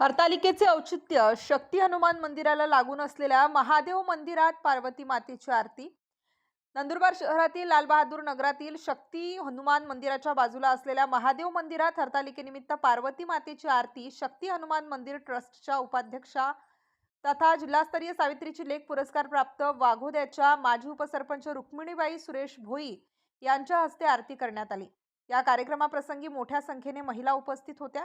हरतालिकेचे औचित्य शक्ती हनुमान मंदिराला लागून असलेल्या महादेव मंदिरात पार्वती मातेची आरती. नंदुरबार शहरातील लालबहादूर नगरातील शक्ती हनुमान मंदिराच्या बाजूला असलेल्या महादेव मंदिरात हरतालिकेनिमित्त पार्वती मातेची आरती शक्ती हनुमान मंदिर ट्रस्टच्या उपाध्यक्षा तथा जिल्हास्तरीय सावित्रीची लेख पुरस्कार प्राप्त वाघोद्याच्या माजी उपसरपंच रुक्मिणीबाई सुरेश भोई यांच्या हस्ते आरती करण्यात आली. या कार्यक्रमाप्रसंगी मोठ्या संख्येने महिला उपस्थित होत्या.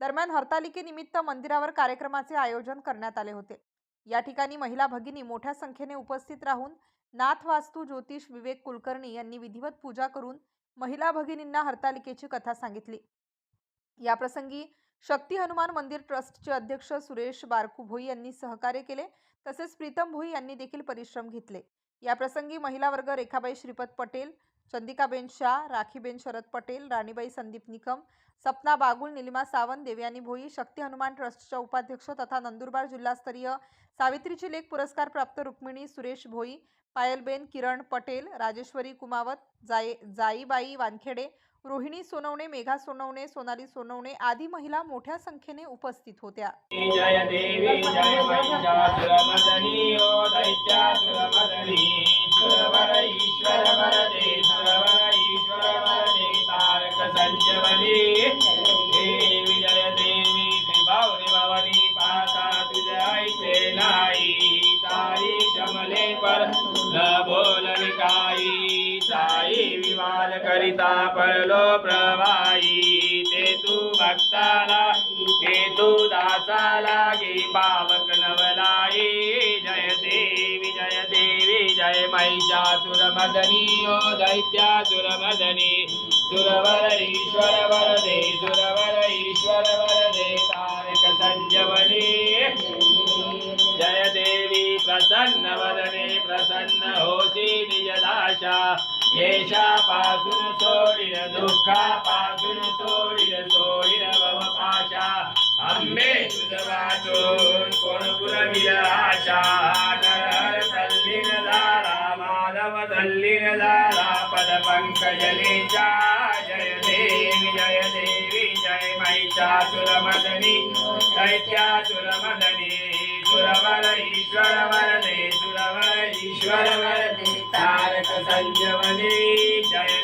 दरम्यान हरतालिकेनिमित्त मंदिरावर कार्यक्रमाचे आयोजन करण्यात आले होते. या ठिकाणी महिला भगिनी मोठ्या संख्येने उपस्थित राहून नाथ वास्तू ज्योतिष विवेक कुलकर्णी यांनी विधिवत पूजा करून महिला भगिनींना हरतालिकेची कथा सांगितली. याप्रसंगी शक्ती हनुमान मंदिर ट्रस्टचे अध्यक्ष सुरेश बारकू भोई यांनी सहकार्य केले तसेच प्रीतम भोई यांनी देखील परिश्रम घेतले. याप्रसंगी महिला वर्ग रेखाबाई श्रीपद पटेल चंदिकाबेन शाह राखीबेन शरद पटेल राणीबाई संदीप निकम सपना बागुल निलिमा सावंत देवयानी भोई शक्ती हनुमान ट्रस्टच्या उपाध्यक्ष तथा नंदुरबार जिल्हास्तरीय सावित्रीची लेख पुरस्कार प्राप्त रुक्मिणी सुरेश भोई पायलबेन किरण पटेल राजेश्वरी कुमावत जाई जाईबाई वानखेडे रोहिणी सोनवणे मेघा सोनवणे सोनाली सोनवणे आदी महिला मोठ्या संख्येने उपस्थित होत्या. तुझे ऐसे नाही तारी शमले पर न बोलली काही साई विवाद करिता पडलो प्रवाही ते तू भक्ताला हे तू दासाला गे पावक नवलाई जय देवी जय देवी जय महिषासुर मदनी ओ दैत्यासुर मदनी सुरवर ईश्वर वरदे सुरवर ईश्वर वरदे तारक संजवनी जय देवी प्रसन्न वदने प्रसन्न होशी निजदाशा। येशा पासून सोडिन दुःखा पासून सोडिन सोडिन भव पाशा। आंबे कोण पुरविल आशा नर तल्लीन दारा माधव तल्लीन दारा पद पंकजलेचा जय देवी जय देवी जय महिषासुर मदनी ఈశ్వర వర తారక సంజవని జయ